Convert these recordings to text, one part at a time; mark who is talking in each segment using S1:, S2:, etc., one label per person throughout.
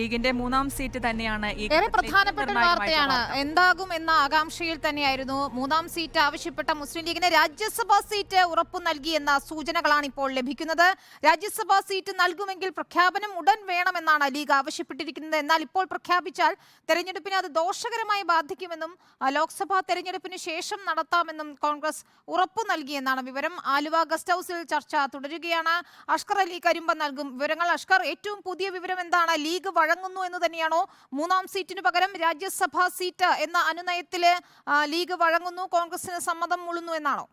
S1: ലീഗിന്റെ മൂന്നാം സീറ്റ് തന്നെയാണ്
S2: ഏറെ പ്രധാനപ്പെട്ട വാർത്തയാണ്. എന്താകും എന്ന ആകാംക്ഷയിൽ തന്നെയായിരുന്നു മൂന്നാം സീറ്റ് ആവശ്യപ്പെട്ട മുസ്ലിം ലീഗിന് രാജ്യസഭാ സീറ്റ് ഉറപ്പു നൽകി എന്ന സൂചനകളാണ് ഇപ്പോൾ ലഭിക്കുന്നത്. രാജ്യസഭാ സീറ്റ് നൽകുമെങ്കിൽ പ്രഖ്യാപനം ഉടൻ വേണമെന്നാണ് ലീഗ് ആവശ്യപ്പെട്ടിരിക്കുന്നത്. എന്നാൽ ഇപ്പോൾ പ്രഖ്യാപിച്ചാൽ തെരഞ്ഞെടുപ്പിനെ അത് ദോഷകരമായി ബാധിക്കുമെന്നും ലോക്സഭാ തെരഞ്ഞെടുപ്പിന് ശേഷം നടത്താമെന്നും കോൺഗ്രസ് ഉറപ്പു നൽകിയെന്നാണ് വിവരം. ആലുവ ഗസ്റ്റ് ഹൌസിൽ ചർച്ച തുടരുകയാണ്. അഷ്കർ അലി കരിമ്പ നൽകും വിവരങ്ങൾ. അഷ്കർ ഏറ്റവും പുതിയ വിവരം എന്താണ്? ലീഗ് വഴങ്ങുന്നു എന്ന് തന്നെയാണോ? മൂന്നാം സീറ്റിന് പകരം രാജ്യസഭാ സീറ്റ് എന്ന അനുനയത്തിൽ ലീഗ് വഴങ്ങുന്നു കോൺഗ്രസിന് സമ്മതം മുളുന്നു എന്നാണോ?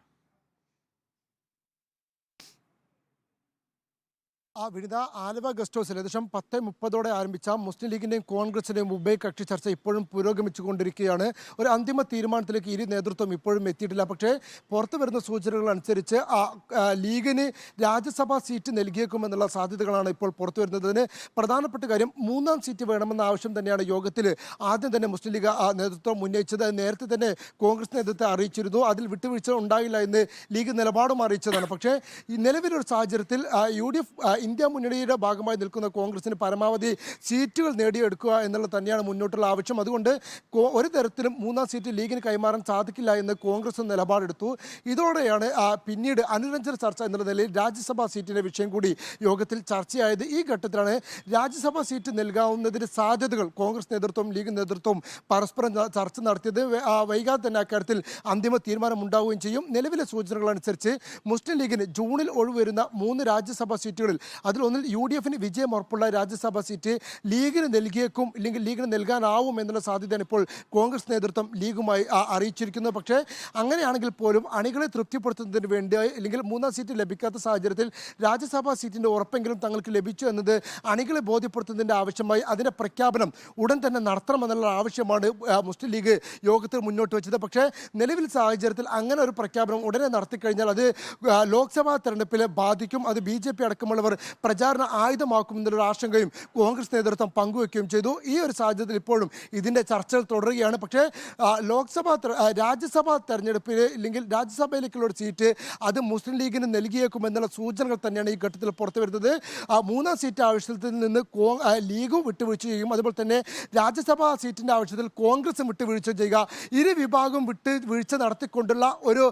S3: ആ വിനിത ആലുവ ഗസ്റ്റ് ഹൗസിൽ ഏകദേശം പത്ത് മുപ്പതോടെ ആരംഭിച്ച മുസ്ലിം ലീഗിന്റെയും കോൺഗ്രസിന്റെയും മുംബൈ കക്ഷി ചർച്ച ഇപ്പോഴും പുരോഗമിച്ചുകൊണ്ടിരിക്കുകയാണ്. ഒരു അന്തിമ തീരുമാനത്തിലേക്ക് ഇരു നേതൃത്വം ഇപ്പോഴും എത്തിയിട്ടില്ല. പക്ഷേ പുറത്തു വരുന്ന സൂചനകൾ അനുസരിച്ച് ആ, ലീഗിന് രാജ്യസഭാ സീറ്റ് നൽകിയേക്കുമെന്നുള്ള സാധ്യതകളാണ് ഇപ്പോൾ പുറത്തു വരുന്നതിന് പ്രധാനപ്പെട്ട കാര്യം മൂന്നാം സീറ്റ് വേണമെന്ന ആവശ്യം തന്നെയാണ് യോഗത്തിൽ ആദ്യം തന്നെ മുസ്ലിം ലീഗ് നേതൃത്വം ഉന്നയിച്ചത്. നേരത്തെ തന്നെ കോൺഗ്രസ് നേതൃത്വത്തെ അറിയിച്ചിരുന്നു. അതിൽ വിട്ടുവീഴ്ച ഉണ്ടായില്ല എന്ന് ലീഗ് നിലപാടും അറിയിച്ചതാണ്. പക്ഷേ നിലവിലൊരു സാഹചര്യത്തിൽ യു ഡി എഫ് ഇന്ത്യ മുന്നണിയുടെ ഭാഗമായി നിൽക്കുന്ന കോൺഗ്രസിന് പരമാവധി സീറ്റുകൾ നേടിയെടുക്കുക എന്നുള്ളത് തന്നെയാണ് മുന്നോട്ടുള്ള ആവശ്യം. അതുകൊണ്ട് ഒരു തരത്തിലും മൂന്നാം സീറ്റ് ലീഗിന് കൈമാറാൻ സാധിക്കില്ല എന്ന് കോൺഗ്രസ് നിലപാടെടുത്തു. ഇതോടെയാണ് പിന്നീട് അനുരഞ്ജന ചർച്ച എന്നുള്ള നിലയിൽ രാജ്യസഭാ സീറ്റിന്റെ വിഷയം കൂടി യോഗത്തിൽ ചർച്ചയായത്. ഈ ഘട്ടത്തിലാണ് രാജ്യസഭാ സീറ്റ് നൽകാവുന്നതിന് സാധ്യതകൾ കോൺഗ്രസ് നേതൃത്വം ലീഗ് നേതൃത്വം പരസ്പരം ചർച്ച നടത്തിയത്. വൈകാതെ തന്നെ അക്കാര്യത്തിൽ അന്തിമ തീരുമാനം ഉണ്ടാവുകയും ചെയ്യും. നിലവിലെ സൂചനകൾ അനുസരിച്ച് മുസ്ലിം ലീഗിന് ജൂണിൽ ഒഴിവരുന്ന മൂന്ന് രാജ്യസഭാ സീറ്റുകളിൽ അതിലൊന്നിൽ യു ഡി എഫിന് വിജയം ഉറപ്പുള്ള രാജ്യസഭാ സീറ്റ് ലീഗിന് നൽകിയേക്കും ഇല്ലെങ്കിൽ ലീഗിന് നൽകാനാവും എന്നുള്ള സാധ്യതയാണ് ഇപ്പോൾ കോൺഗ്രസ് നേതൃത്വം ലീഗുമായി അറിയിച്ചിരിക്കുന്നത്. പക്ഷേ അങ്ങനെയാണെങ്കിൽ പോലും അണികളെ തൃപ്തിപ്പെടുത്തുന്നതിന് വേണ്ടി അല്ലെങ്കിൽ മൂന്നാം സീറ്റ് ലഭിക്കാത്ത സാഹചര്യത്തിൽ രാജ്യസഭാ സീറ്റിന്റെ ഉറപ്പെങ്കിലും തങ്ങൾക്ക് ലഭിച്ചു എന്നത് അണികളെ ബോധ്യപ്പെടുത്തുന്നതിന്റെ ആവശ്യമായി അതിന്റെ പ്രഖ്യാപനം ഉടൻ തന്നെ നടത്തണമെന്നുള്ള ആവശ്യമാണ് മുസ്ലിം ലീഗ് യോഗത്തിൽ മുന്നോട്ട് വെച്ചത്. പക്ഷേ നിലവിൽ സാഹചര്യത്തിൽ അങ്ങനെ ഒരു പ്രഖ്യാപനം ഉടനെ നടത്തിക്കഴിഞ്ഞാൽ അത് ലോക്സഭാ തെരഞ്ഞെടുപ്പിൽ ബാധിക്കും. അത് ബി ജെ പി അടക്കമുള്ളവർ പ്രചാരണ ആയുധമാക്കും എന്നുള്ളൊരു ആശങ്കയും കോൺഗ്രസ് നേതൃത്വം പങ്കുവെക്കുകയും ചെയ്തു. ഈ ഒരു സാഹചര്യത്തിൽ ഇപ്പോഴും ഇതിന്റെ ചർച്ചകൾ തുടരുകയാണ്. പക്ഷേ ലോക്സഭാ രാജ്യസഭാ തെരഞ്ഞെടുപ്പിൽ ഇല്ലെങ്കിൽ രാജ്യസഭയിലേക്കുള്ള ഒരു സീറ്റ് അത് മുസ്ലിം ലീഗിന് നൽകിയേക്കും എന്നുള്ള സൂചനകൾ തന്നെയാണ് ഈ ഘട്ടത്തിൽ പുറത്തു വരുന്നത്. മൂന്നാം സീറ്റ് ആവശ്യത്തിൽ നിന്ന് കോ ലീഗും വിട്ടുവീഴ്ച ചെയ്യും. അതുപോലെ തന്നെ രാജ്യസഭാ സീറ്റിന്റെ ആവശ്യത്തിൽ കോൺഗ്രസും വിട്ടുവീഴ്ച ചെയ്യുക. ഇരു വിഭാഗവും വിട്ട് വീഴ്ച നടത്തിക്കൊണ്ടുള്ള ഒരു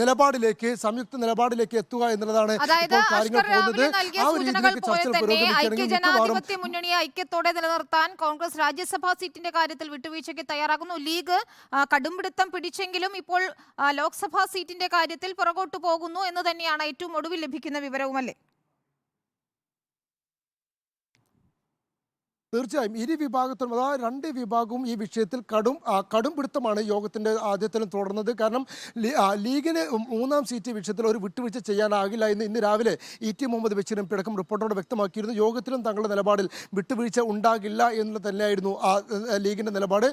S3: നിലപാടിലേക്ക് സംയുക്ത നിലപാടിലേക്ക് എത്തുക എന്നുള്ളതാണ് ഇപ്പോൾ കാര്യങ്ങൾ പോകുന്നത്.
S2: നൽകിയ
S3: ആ
S2: സൂചനകൾ പോലെ തന്നെ
S3: പുരോഗമിക്കുകയാണെങ്കിൽ
S2: ഐക്യ
S3: മിക്കവാറും
S2: ജനാധിപത്യ മുന്നണിയെ ഐക്യത്തോടെ നിലനിർത്താൻ കോൺഗ്രസ് രാജ്യസഭാ സീറ്റിന്റെ കാര്യത്തിൽ വിട്ടുവീഴ്ചയ്ക്ക് തയ്യാറാകുന്നു. ലീഗ് കടുംപിടുത്തം പിടിച്ചെങ്കിലും ഇപ്പോൾ ലോക്സഭാ സീറ്റിന്റെ കാര്യത്തിൽ പുറകോട്ട് പോകുന്നു എന്ന് തന്നെയാണ് ഏറ്റവും ഒടുവിൽ ലഭിക്കുന്ന വിവരവുമല്ലേ?
S3: തീർച്ചയായും ഇരു വിഭാഗത്തിനും അതായത് രണ്ട് വിഭാഗവും ഈ വിഷയത്തിൽ കടും കടും പിടുത്തമാണ് യോഗത്തിന്റെ ആദ്യത്തിലും തുടർന്നത്. കാരണം ലീഗിന് മൂന്നാം സീറ്റ് വിഷയത്തിൽ ഒരു വിട്ടുവീഴ്ച ചെയ്യാനാകില്ല എന്ന് ഇന്ന് രാവിലെ ഇ ടി മുഹമ്മദ് ബഷീറും പിടക്കം റിപ്പോർട്ടോട് വ്യക്തമാക്കിയിരുന്നു. യോഗത്തിലും തങ്ങളുടെ നിലപാടിൽ വിട്ടുവീഴ്ച ഉണ്ടാകില്ല എന്ന് തന്നെയായിരുന്നു ആ ലീഗിന്റെ നിലപാട്.